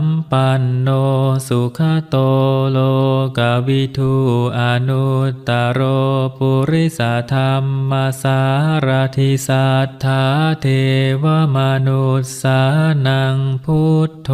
สัมปันโนสุขโตโลกวิทูอนุตตโรปุริสธรรมสารทิสัทธาเทวมนุษสานังพุทโธ